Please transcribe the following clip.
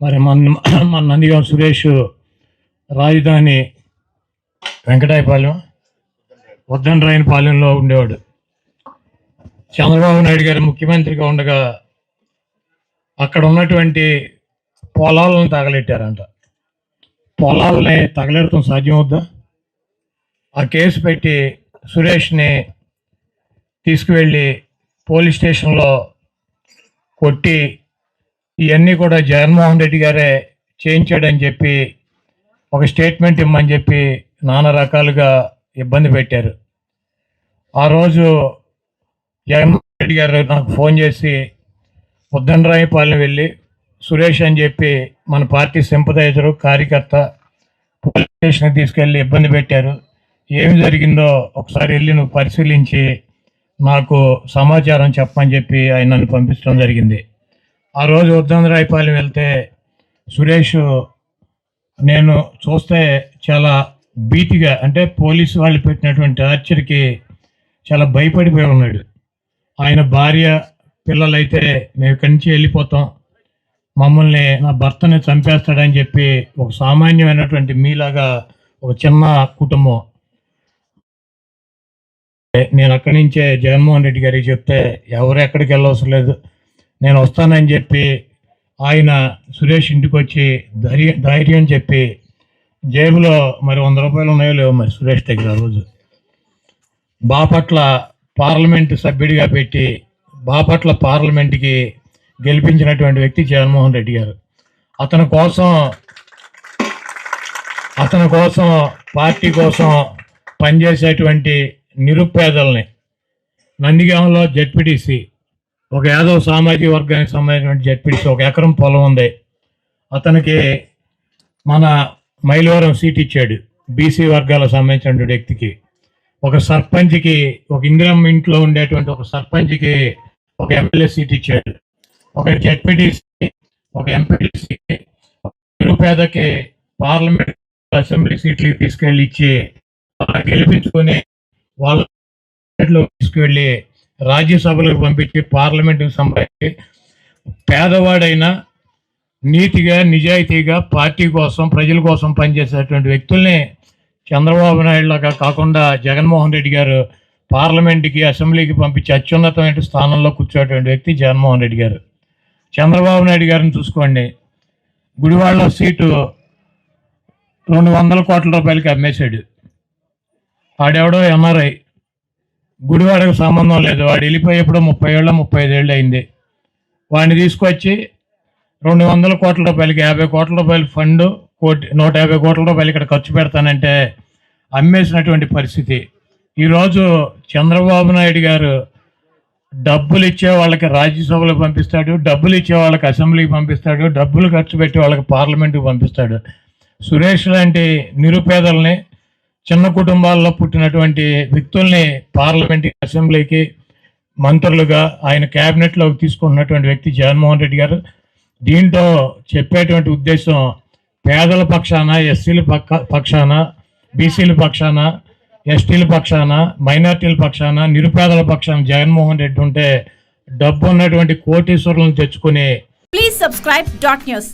మరి మన మన నందిగాం సురేష్ రాజధాని వెంకటాయపాలెం వద్దండ్రాయనపాలెంలో ఉండేవాడు. చంద్రబాబు నాయుడు గారు ముఖ్యమంత్రిగా ఉండగా అక్కడ ఉన్నటువంటి పొలాలను తగలెట్టారంట. పొలాలని తగలెడటం సాధ్యమవుద్దా? ఆ కేసు పెట్టి సురేష్ని తీసుకువెళ్ళి పోలీస్ స్టేషన్లో కొట్టి ఇవన్నీ కూడా జగన్మోహన్ రెడ్డి గారే చేయించాడని చెప్పి ఒక స్టేట్మెంట్ ఇమ్మని చెప్పి నానా రకాలుగా ఇబ్బంది పెట్టారు. ఆ రోజు జగన్మోహన్ రెడ్డి గారు నాకు ఫోన్ చేసి ఉద్దండరాయపాలెం వెళ్ళి సురేష్ అని చెప్పి మన పార్టీ సింపదైజరు కార్యకర్త పోలీస్ స్టేషన్కి తీసుకెళ్ళి ఇబ్బంది పెట్టారు. ఏమి జరిగిందో ఒకసారి వెళ్ళి నువ్వు పరిశీలించి నాకు సమాచారం చెప్పని చెప్పి ఆయన నన్ను పంపించడం జరిగింది. ఆ రోజు ఉద్దండరాయపాలెం వెళ్తే సురేష్ నేను చూస్తే చాలా భీతిగా అంటే పోలీసు వాళ్ళు పెట్టినటువంటి టార్చర్కి చాలా భయపడిపోయి ఉన్నాడు. ఆయన భార్య పిల్లలైతే మేము ఇక్కడి నుంచి వెళ్ళిపోతాం. మమ్మల్ని నా భర్తని చంపేస్తాడని చెప్పి ఒక సామాన్యమైనటువంటి మీలాగా ఒక చిన్న కుటుంబం. నేను అక్కడి నుంచే జగన్మోహన్ రెడ్డి గారికి చెప్తే ఎవరు ఎక్కడికి వెళ్ళవసరం లేదు. నేను వస్తానని చెప్పి ఆయన సురేష్ ఇంటికి వచ్చి ధైర్యం ధైర్యం చెప్పి జేబులో మరి వంద రూపాయలు ఉన్నాయో లేవో మరి సురేష్ దగ్గర రోజు. బాపట్ల పార్లమెంట్ సభ్యుడిగా పెట్టి బాపట్ల పార్లమెంట్కి గెలిపించినటువంటి వ్యక్తి జగన్మోహన్ రెడ్డి గారు. అతని కోసం అతని కోసం పార్టీ కోసం పనిచేసేటువంటి నిరుపేదల్ని నందిగాంలో జడ్పీటీసీ ఒక యాదవ్ సామాజిక వర్గానికి సంబంధించిన జడ్పీటీసీ ఒక ఎకరం పొలం ఉంది. అతనికి మన మైలవరం సీట్ ఇచ్చాడు బీసీ వర్గాలకు సంబంధించిన వ్యక్తికి. ఒక సర్పంచ్కి ఒక ఇందిరం ఇంట్లో ఉండేటువంటి ఒక సర్పంచ్కి ఒక ఎమ్మెల్యే సీట్ ఇచ్చాడు. ఒక జడ్పీటీసీ ఒక ఎంపీటీసీ నిరుపేదకి పార్లమెంట్ అసెంబ్లీ సీట్లు తీసుకెళ్ళి ఇచ్చి గెలిపించుకొని వాళ్ళ తీసుకువెళ్ళి రాజ్యసభలకు పంపించి పార్లమెంటుకు సంబంధించి పేదవాడైనా నీతిగా నిజాయితీగా పార్టీ కోసం ప్రజల కోసం పనిచేసేటువంటి వ్యక్తుల్ని చంద్రబాబు నాయుడు లాగా కాకుండా జగన్మోహన్ రెడ్డి గారు పార్లమెంట్కి అసెంబ్లీకి పంపించి అత్యున్నతమైన స్థానంలో కూర్చోటువంటి వ్యక్తి జగన్మోహన్ రెడ్డి గారు. చంద్రబాబు నాయుడు గారిని చూసుకోండి. గుడివాడలో సీటు రెండు వందల కోట్ల రూపాయలకి అమ్మేశాడు. ఆడెవడో ఎంఆర్ఐ గుడివాడకు సంబంధం లేదు. వాడు వెళ్ళిపోయేప్పుడు ముప్పై ఏళ్ళ ముప్పై ఐదేళ్ళు అయింది. వాడిని తీసుకొచ్చి రెండు వందల కోట్ల రూపాయలకి యాభై కోట్ల రూపాయల ఫండ్ కోటి నూట యాభై కోట్ల రూపాయలు ఇక్కడ ఖర్చు పెడతానంటే అమ్మేసినటువంటి పరిస్థితి. ఈరోజు చంద్రబాబు నాయుడు గారు డబ్బులు ఇచ్చే వాళ్ళకి రాజ్యసభలకు పంపిస్తాడు డబ్బులు ఇచ్చే వాళ్ళకి అసెంబ్లీకి పంపిస్తాడు డబ్బులు ఖర్చు పెట్టే వాళ్ళకి పార్లమెంట్కి పంపిస్తాడు. సురేష్ లాంటి నిరుపేదల్ని చిన్న కుటుంబాల్లో పుట్టినటువంటి వ్యక్తుల్ని పార్లమెంట్ అసెంబ్లీకి మంత్రులుగా ఆయన క్యాబినెట్లోకి తీసుకున్నటువంటి వ్యక్తి జగన్మోహన్ రెడ్డి గారు. దీంతో చెప్పేటువంటి ఉద్దేశం పేదల పక్షాన ఎస్సీల పక్క పక్షాన బీసీల పక్షాన ఎస్టీల పక్షాన మైనార్టీల పక్షాన నిరుపేదల పక్షాన జగన్మోహన్ రెడ్డి ఉంటే డబ్బు ఉన్నటువంటి కోటీశ్వరులను తెచ్చుకుని ప్లీజ్ సబ్స్క్రైబ్ డాట్ న్యూస్